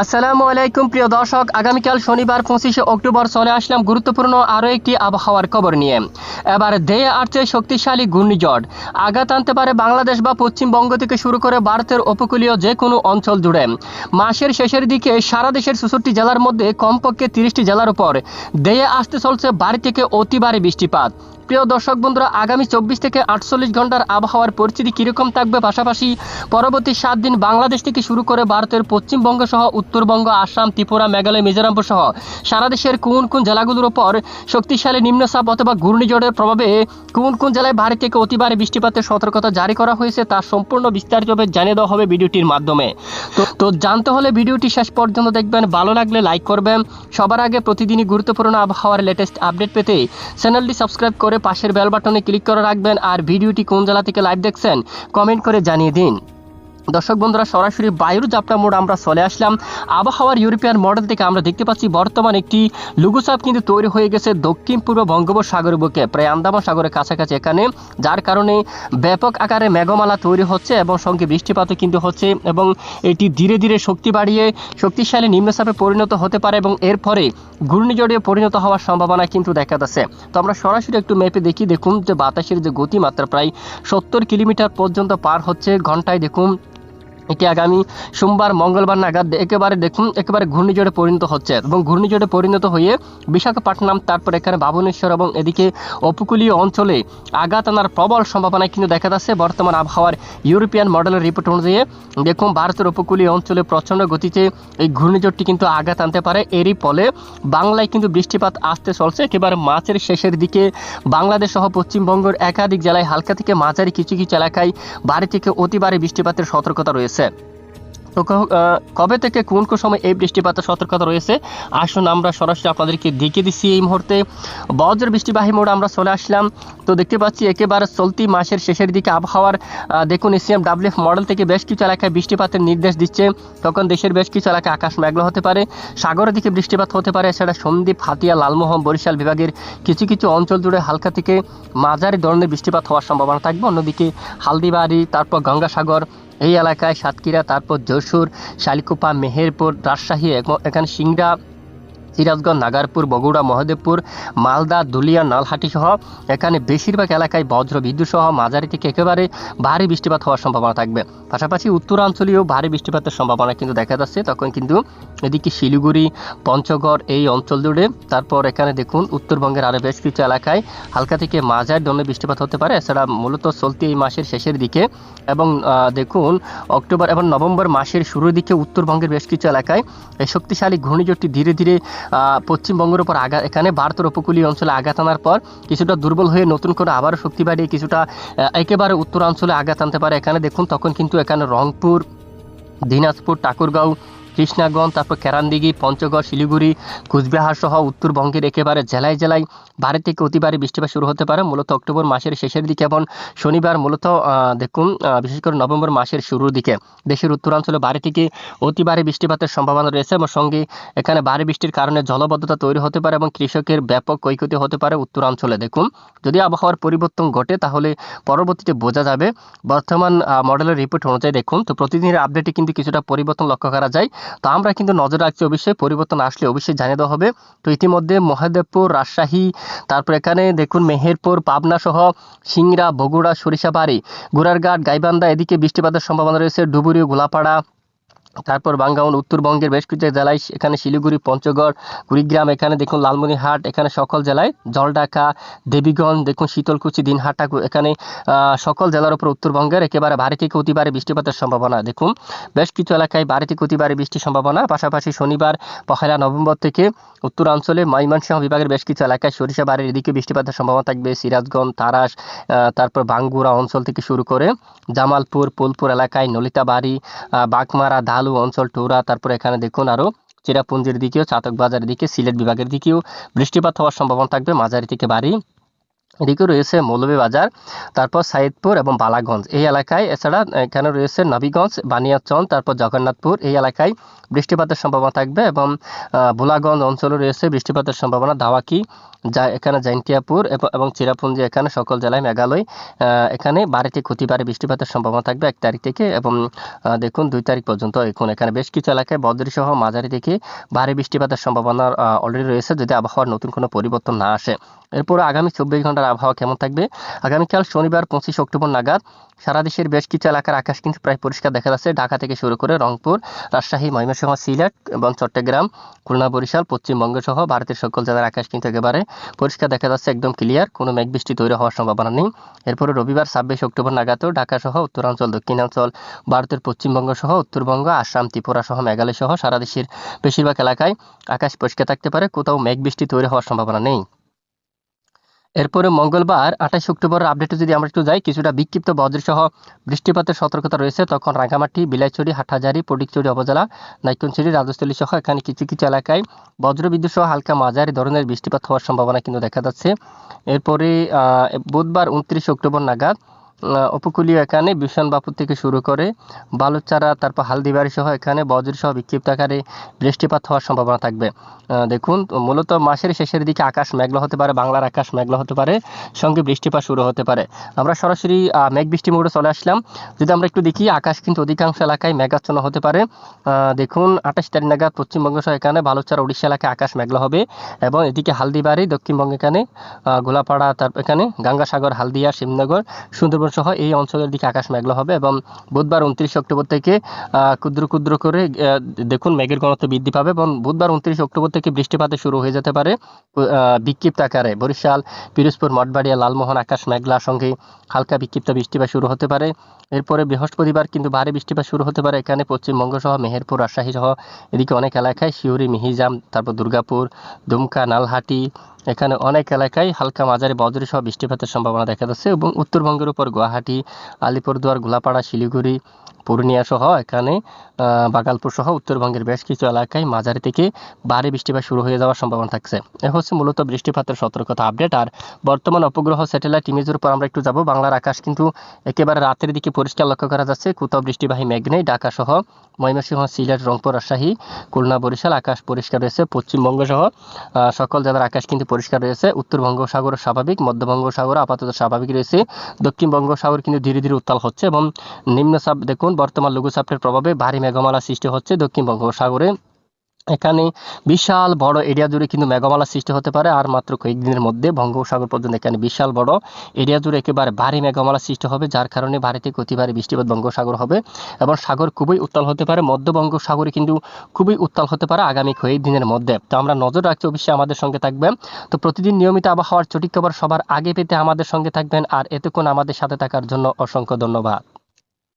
আসসালামু আলাইকুম, প্রিয় দর্শক। আগামীকাল শনিবার, পঁচিশে অক্টোবর চলে আসলাম গুরুত্বপূর্ণ আরও একটি আবহাওয়ার খবর নিয়ে। এবার দেয়ে আসছে শক্তিশালী ঘূর্ণিঝড়। আঘাত আনতে পারে বাংলাদেশ বা পশ্চিমবঙ্গ থেকে শুরু করে ভারতের উপকূলীয় যে কোনো অঞ্চল জুড়ে। মাসের শেষের দিকে সারা দেশের চৌষট্টি জেলার মধ্যে কমপক্ষে তিরিশটি জেলার উপর দেয়ে আসতে চলছে বাড়ি থেকে অতি বৃষ্টিপাত। প্রিয় দর্শক বন্ধুরা, আগামী চব্বিশ থেকে আটচল্লিশ ঘণ্টার আবহাওয়ার পরিস্থিতি কীরকম থাকবে পাশাপাশি পরবর্তী সাত দিন বাংলাদেশ থেকে শুরু করে ভারতের পশ্চিমবঙ্গ সহ উত্তরবঙ্গ, আসাম, ত্রিপুরা, মেঘালয় মিজোরাম সহ সারা দেশের কোন কোন জেলাগুলোর ওপর শক্তিশালী নিম্নচাপ অথবা ঘূর্ণিঝড়ের প্রভাবে কোন কোন জেলায় ভারী থেকে অতি ভারী বৃষ্টিপাতের সতর্কতা জারি করা হয়েছে তার সম্পূর্ণ বিস্তারিতভাবে জানিয়ে দেওয়া হবে ভিডিওটির মাধ্যমে। তো তো জানতে হলে ভিডিওটি শেষ পর্যন্ত দেখবেন, ভালো লাগলে লাইক করবেন। সবার আগে প্রতিদিনই গুরুত্বপূর্ণ আবহাওয়ার লেটেস্ট আপডেট পেতে চ্যানেলটি সাবস্ক্রাইব করে পাশের বেল বাটনে ক্লিক করে রাখবেন আর ভিডিওটি কোন জেলা থেকে লাইভ দেখছেন কমেন্ট করে জানিয়ে দিন। দর্শক বন্ধুরা, সরাসরি বায়ুর জাপটা মোড় আমরা চলে আসলাম। আবহাওয়ার ইউরোপিয়ান মডেল থেকে আমরা দেখতে পাচ্ছি, বর্তমান একটি লঘুচাপ কিন্তু তৈরি হয়ে গেছে দক্ষিণ পূর্ব বঙ্গোপসাগর বুকে, প্রায় আন্দামান সাগরের কাছাকাছি এখানে, যার কারণে ব্যাপক আকারে মেঘমালা তৈরি হচ্ছে এবং সঙ্গে বৃষ্টিপাতও কিন্তু হচ্ছে এবং এটি ধীরে ধীরে শক্তি বাড়িয়ে শক্তিশালী নিম্নচাপে পরিণত হতে পারে এবং এর পরে ঘূর্ণিঝড়ে পরিণত হওয়ার সম্ভাবনা কিন্তু দেখা যাচ্ছে। তো আমরা সরাসরি একটু ম্যাপে দেখি, দেখুন যে বাতাসের যে গতিমাত্রা প্রায় সত্তর কিলোমিটার পর্যন্ত পার হচ্ছে, ঘন্টায় দেখুন। এটি আগামী সোমবার, মঙ্গলবার নাগাদ একেবারে দেখুন, একেবারে ঘূর্ণিঝড়ে পরিণত হচ্ছে এবং ঘূর্ণিঝড়ে পরিণত হয়ে বিশাখাপট্টনম, তারপর এখানে বাবনেশ্বর এবং এদিকে উপকূলীয় অঞ্চলে আঘাত আনার প্রবল সম্ভাবনা কিন্তু দেখা যাচ্ছে। বর্তমান আবহাওয়ার ইউরোপিয়ান মডেলের রিপোর্ট অনুযায়ী দেখুন, ভারতের উপকূলীয় অঞ্চলে প্রচণ্ড গতিতে এই ঘূর্ণিঝড়টি কিন্তু আঘাত আনতে পারে। এরই ফলে বাংলায় কিন্তু বৃষ্টিপাত আসতে চলছে। একেবারে মার্চের শেষের দিকে বাংলাদেশ সহ পশ্চিমবঙ্গের একাধিক জেলায় হালকা থেকে মাঝারি কিছু কিছু এলাকায় বাড়ি থেকে অতি ভারী বৃষ্টিপাতের সতর্কতা রয়েছে। তো আহ, কবে থেকে কোন কোন সময় এই বৃষ্টিপাতের সতর্কতা রয়েছে? আসুন আমরা সরাসরি আপনাদেরকে দেখিয়ে দিচ্ছি এই মুহূর্তে। বজ্র বৃষ্টিবাহী মোড় আমরা চলে আসলাম। তো দেখতে পাচ্ছি একেবারে চলতি মাসের শেষের দিকে আবহাওয়ার দেখুন এসিএম ডাব্লিউএফ মডেল থেকে বেশ কিছু এলাকায় বৃষ্টিপাতের নির্দেশ দিচ্ছে। তখন দেশের বেশ কিছু এলাকায় আকাশ মেঘলা হতে পারে। সাগরের দিকে বৃষ্টিপাত হতে পারে। এছাড়া সন্দ্বীপ হাতিয়া লালমোহন বরিশাল বিভাগের কিছু কিছু অঞ্চল জুড়ে হালকা থেকে মাঝারি ধরনের বৃষ্টিপাত হওয়ার সম্ভাবনা থাকবে। অন্যদিকে হালদিবাড়ি তারপর গঙ্গাসাগর এই এলাকায় সাতক্ষীরা তারপর যশোর শালিকোপা মেহেরপুর রাজশাহী এখানে সিংড়া সিরাজগঞ্জ, নাগারপুর, বগুড়া, মহাদেবপুর, মালদা, দুলিয়া, নালহাটি সহ এখানে বেশিরভাগ এলাকায় বজ্র বিদ্যুৎ সহ মাঝারি থেকে একেবারে ভারী বৃষ্টিপাত হওয়ার সম্ভাবনা থাকবে। পাশাপাশি উত্তরাঞ্চলীয় ভারী বৃষ্টিপাতের সম্ভাবনা কিন্তু দেখা যাচ্ছে। তখন কিন্তু এদিকে শিলিগুড়ি, পঞ্চগড় এই অঞ্চল জুড়ে, তারপর এখানে দেখুন উত্তরবঙ্গের আরও বেশ কিছু এলাকায় হালকা থেকে মাঝারি ধরনের বৃষ্টিপাত হতে পারে। এছাড়া মূলত চলতি এই মাসের শেষের দিকে এবং দেখুন অক্টোবর এবং নভেম্বর মাসের শুরুর দিকে উত্তরবঙ্গের বেশ কিছু এলাকায় এই শক্তিশালী ঘূর্ণিঝড়টি ধীরে ধীরে পশ্চিমবঙ্গের উপর আঘাত এখানে ভারতের উপকূলীয় অঞ্চলে আঘাত আনার পর কিছুটা দুর্বল হয়ে নতুন করে আবারও শক্তি বাড়িয়ে কিছুটা একেবারে উত্তরাঞ্চলে আঘাত আনতে পারে। এখানে দেখুন, তখন কিন্তু এখানে রংপুর, দিনাজপুর, ঠাকুরগাঁও কৃষ্ণাগঞ্জ, তারপর কেরানদিঘি, পঞ্চগড়, শিলিগুড়ি, কুচবিহার সহ উত্তরবঙ্গের একেবারে জেলায় জেলায় ভারী থেকে অতি ভারী বৃষ্টিপাত শুরু হতে পারে। মূলত অক্টোবর মাসের শেষের দিকে এবং শনিবার মূলত দেখুন বিশেষ করে নভেম্বর মাসের শুরুর দিকে দেশের উত্তরাঞ্চলে ভারী থেকে অতি ভারী বৃষ্টিপাতের সম্ভাবনা রয়েছে এবং সঙ্গে এখানে ভারী বৃষ্টির কারণে জলবদ্ধতা তৈরি হতে পারে এবং কৃষকের ব্যাপক ক্ষয়ক্ষতি হতে পারে উত্তরাঞ্চলে। দেখুন, যদি আবহাওয়ার পরিবর্তন ঘটে তাহলে পরবর্তীতে বোঝা যাবে। বর্তমান মডেলের রিপোর্ট অনুযায়ী দেখুন, তো প্রতিদিনের আপডেটে কিন্তু কিছুটা পরিবর্তন লক্ষ্য করা যায়। তো আমরা কিন্তু নজর রাখছি, অবশ্যই পরিবর্তন আসলে অবশ্যই জানিয়ে দেওয়া হবে। তো ইতিমধ্যে মহাদেবপুর রাজশাহী, তারপর এখানে দেখুন মেহেরপুর, পাবনা সহ সিংড়া, বগুড়া, সরিষাবাড়ি গোড়ারঘাট গাইবান্ধা, এদিকে বৃষ্টিপাতের সম্ভাবনা রয়েছে ডুবুরি গোলাপাড়া তারপর বাঙ্গাউন উত্তরবঙ্গের বেশ কিছু জেলায় এখানে শিলিগুড়ি, পঞ্চগড়, কুড়িগ্রাম, এখানে দেখুন লালমনিরহাট, এখানে সকল জেলায় জলঢাকা, দেবীগঞ্জ, দেখুন শীতলকুচি দিনহাটা এখানে সকল জেলার উপর উত্তরবঙ্গের একেবারে ভারী থেকে অতি ভারী বৃষ্টিপাতের সম্ভাবনা। দেখুন, বেশ কিছু এলাকায় ভারী থেকে অতিবারে বৃষ্টির সম্ভাবনা। পাশাপাশি শনিবার, পহেলা নভেম্বর থেকে উত্তরাঞ্চলে ময়মনসিংহ বিভাগের বেশ কিছু এলাকায় সরিষাবাড়ির এদিকে বৃষ্টিপাতের সম্ভাবনা থাকবে। সিরাজগঞ্জ, তারাস তারপর বাঙ্গুরা অঞ্চল থেকে শুরু করে জামালপুর পোলপুর এলাকায় নলিতাবাড়ি বাগমারা ঢালু অঞ্চল টুরা, তারপর এখানে দেখুন আরও চিরাপুঞ্জির দিকেও চাতক বাজারের দিকে, সিলেট বিভাগের দিকেও বৃষ্টিপাত হওয়ার সম্ভাবনা থাকবে, মাঝারি থেকে ভারী। এদিকে রয়েছে মৌলভীবাজার, তারপর সাইদপুর এবং বালাগঞ্জ। এই এলাকায় এছাড়া এখানে রয়েছে নবীগঞ্জ বানিয়াচন তারপর জগন্নাথপুর। এই এলাকায় বৃষ্টিপাতের সম্ভাবনা থাকবে এবং ভোলাগঞ্জ অঞ্চলে রয়েছে বৃষ্টিপাতের সম্ভাবনা। দাওয়াকি যা, এখানে জৈন্তিয়াপুর এবং- চিরাপুঞ্জি এখানে সকল জেলায় মেঘালয়। এখানে বাড়িতে ক্ষতি পারে বৃষ্টিপাতের সম্ভাবনা থাকবে এক তারিখ থেকে এবং দেখুন দুই তারিখ পর্যন্ত এখন এখানে বেশ কিছু এলাকায় বদ্রি সহ মাঝারি থেকে ভারী বৃষ্টিপাতের সম্ভাবনা অলরেডি রয়েছে। যদি আবহাওয়ার নতুন কোনো পরিবর্তন না আসে, এরপর আগামী চব্বিশ ঘণ্টার আবহাওয়া কেমন থাকবে? আগামীকাল শনিবার, পঁচিশ অক্টোবর নাগাদ সারা দেশের বেশ কিছু এলাকার আকাশ কিন্তু প্রায় পরিষ্কার দেখা যাচ্ছে। ঢাকা থেকে শুরু করে রংপুর, রাজশাহী, ময়মনসিংহ, সিলেট, এবং চট্টগ্রাম, খুলনা, বরিশাল, পশ্চিমবঙ্গ সহ ভারতের সকল জেলার আকাশ কিন্তু একেবারে পরিষ্কার দেখা যাচ্ছে, একদম ক্লিয়ার কোনো মেঘ বৃষ্টি তৈরি হওয়ার সম্ভাবনা নেই। এরপরে রবিবার ছাব্বিশ অক্টোবর নাগাদও ঢাকা সহ উত্তরাঞ্চল, দক্ষিণাঞ্চল, ভারতের পশ্চিমবঙ্গ সহ উত্তরবঙ্গ, আসাম, ত্রিপুরা সহ মেঘালয় সহ সারা দেশের বেশিরভাগ এলাকায় আকাশ পরিষ্কার থাকতে পারে, কোথাও মেঘ বৃষ্টি তৈরি হওয়ার সম্ভাবনা নেই। এরপরে মঙ্গলবার, আঠাশ অক্টোবরের আপডেটে যদি আমরা একটু যাই, কিছুটা বিক্ষিপ্ত বজ্রসহ বৃষ্টিপাতের সতর্কতা রয়েছে। তখন রাঙ্গামাটি বিলাইছড়ি হাটহাজারি, পটিকচড়ি উপজেলা, নাইকুনছড়ি, রাজস্থলী সহ এখানে কিছু কিছু এলাকায় বজ্রবিদ্যুৎ সহ হালকা মাঝারি ধরনের বৃষ্টিপাত হওয়ার সম্ভাবনা কিন্তু দেখা যাচ্ছে। এরপরে বুধবার উনত্রিশ অক্টোবর নাগাদ উপকূলীয় এখানে বিশনবাপুর থেকে শুরু করে বালুচারা তারপর হালদিবাড়ি সহ এখানে বজ্র সহ বিক্ষিপ্ত আকারে বৃষ্টিপাত হওয়ার সম্ভাবনা থাকবে। দেখুন, মূলত মাসের শেষের দিকে আকাশ মেঘলা হতে পারে, বাংলার আকাশ মেঘলা হতে পারে, সঙ্গে বৃষ্টিপাত শুরু হতে পারে। আমরা সরাসরি মেঘ বৃষ্টি মোড়ে চলে আসলাম। যদি আমরা একটু দেখি, আকাশ কিন্তু অধিকাংশ এলাকায় মেঘাচ্ছন্ন হতে পারে। দেখুন, আঠাশ তারিখ নাগাদ পশ্চিমবঙ্গ সহ এখানে বালুচারা উড়িষ্যা এলাকায় আকাশ মেঘলা হবে এবং এদিকে হালদিবাড়ি, দক্ষিণবঙ্গ এখানে গোলাপাড়া, তারপর এখানে গঙ্গাসাগর, হালদিয়া, শিবনগর, সুন্দরবন সহ এই অঞ্চলের দিকে আকাশ মেঘলা হবে এবং বুধবার উনত্রিশ অক্টোবর থেকে ক্ষুদ্র ক্ষুদ্র করে দেখুন মেঘের ঘনত্ব বৃদ্ধি পাবে এবং বুধবার উনত্রিশ অক্টোবর থেকে বৃষ্টিপাতে শুরু হয়ে যেতে পারে। বিক্ষিপ্ত আকারে বরিশাল, পিরোজপুর, মঠবাড়িয়া, লালমোহন, আকাশ মেঘলা, সঙ্গে হালকা বিক্ষিপ্ত বৃষ্টিপাত শুরু হতে পারে। এরপরে বৃহস্পতিবার কিন্তু ভারী বৃষ্টিপাত শুরু হতে পারে। এখানে পশ্চিমবঙ্গ সহ মেহেরপুর, রাজশাহী সহ এদিকে অনেক এলাকায় শিউরি, মিহিজাম, তারপর দুর্গাপুর, দুমকা, নালহাটি এখানে অনেক এলাকায় হালকা মাঝারি বজরি সহ বৃষ্টিপাতের সম্ভাবনা দেখা যাচ্ছে এবং উত্তরবঙ্গের উপর গুয়াহাটি, আলিপুরদুয়ার, গোলাপাড়া, শিলিগুড়ি পূর্ণিয়া সহ এখানে বাগালপুর সহ উত্তরবঙ্গের বেশ কিছু এলাকায় মাঝারি থেকে ভারী বৃষ্টিপাত শুরু হয়ে যাওয়ার সম্ভাবনা থাকছে। এ হচ্ছে মূলত বৃষ্টিপাতের সতর্কতা আপডেট। আর বর্তমান উপগ্রহ স্যাটেলাইট ইমেজের উপর আমরা একটু যাব। বাংলার আকাশ কিন্তু একেবারে রাতের দিকে পরিষ্কার লক্ষ্য করা যাচ্ছে। কোথাও বৃষ্টিবাহী মেঘ নেই। ঢাকা সহ ময়মনসিংহ, সিলেট, রংপুর, রাজশাহী, খুলনা, বরিশাল আকাশ পরিষ্কার রয়েছে। পশ্চিমবঙ্গ সহ সকল জেলার আকাশ কিন্তু পরিষ্কার রয়েছে। উত্তর বঙ্গোসাগর স্বাভাবিক মধ্য বঙ্গোসাগর আপাতত স্বাভাবিক রয়েছে। দক্ষিণ বঙ্গোসাগর কিন্তু ধীরে ধীরে উত্তাল হচ্ছে এবং নিম্নচাপ দেখুন বর্তমান লঘুচাপের প্রভাবে ভারী মেঘমালা সৃষ্টি হচ্ছে দক্ষিণ বঙ্গোসাগরে এখানে বিশাল বড় এরিয়া জুড়ে কিন্তু মেঘমালা সৃষ্টি হতে পারে, আর মাত্র কয়েকদিনের মধ্যে বঙ্গোপসাগর পর্যন্ত এখানে বিশাল বড় এরিয়া জুড়ে একেবারে ভারী মেঘমালা সৃষ্টি হবে, যার কারণে ভারীতে অতি ভারী বৃষ্টিপাত বঙ্গোসাগর হবে এবং সাগর খুবই উত্তাল হতে পারে, মধ্য বঙ্গোসাগরে কিন্তু খুবই উত্তাল হতে পারে আগামী কয়েকদিনের মধ্যে। তো আমরা নজর রাখছি অবশ্যই আমাদের সঙ্গে থাকবেন। তো প্রতিদিন নিয়মিত আবহাওয়ার সঠিক খবর সবার আগে পেতে আমাদের সঙ্গে থাকবেন, আর এতক্ষণ আমাদের সাথে থাকার জন্য অসংখ্য ধন্যবাদ।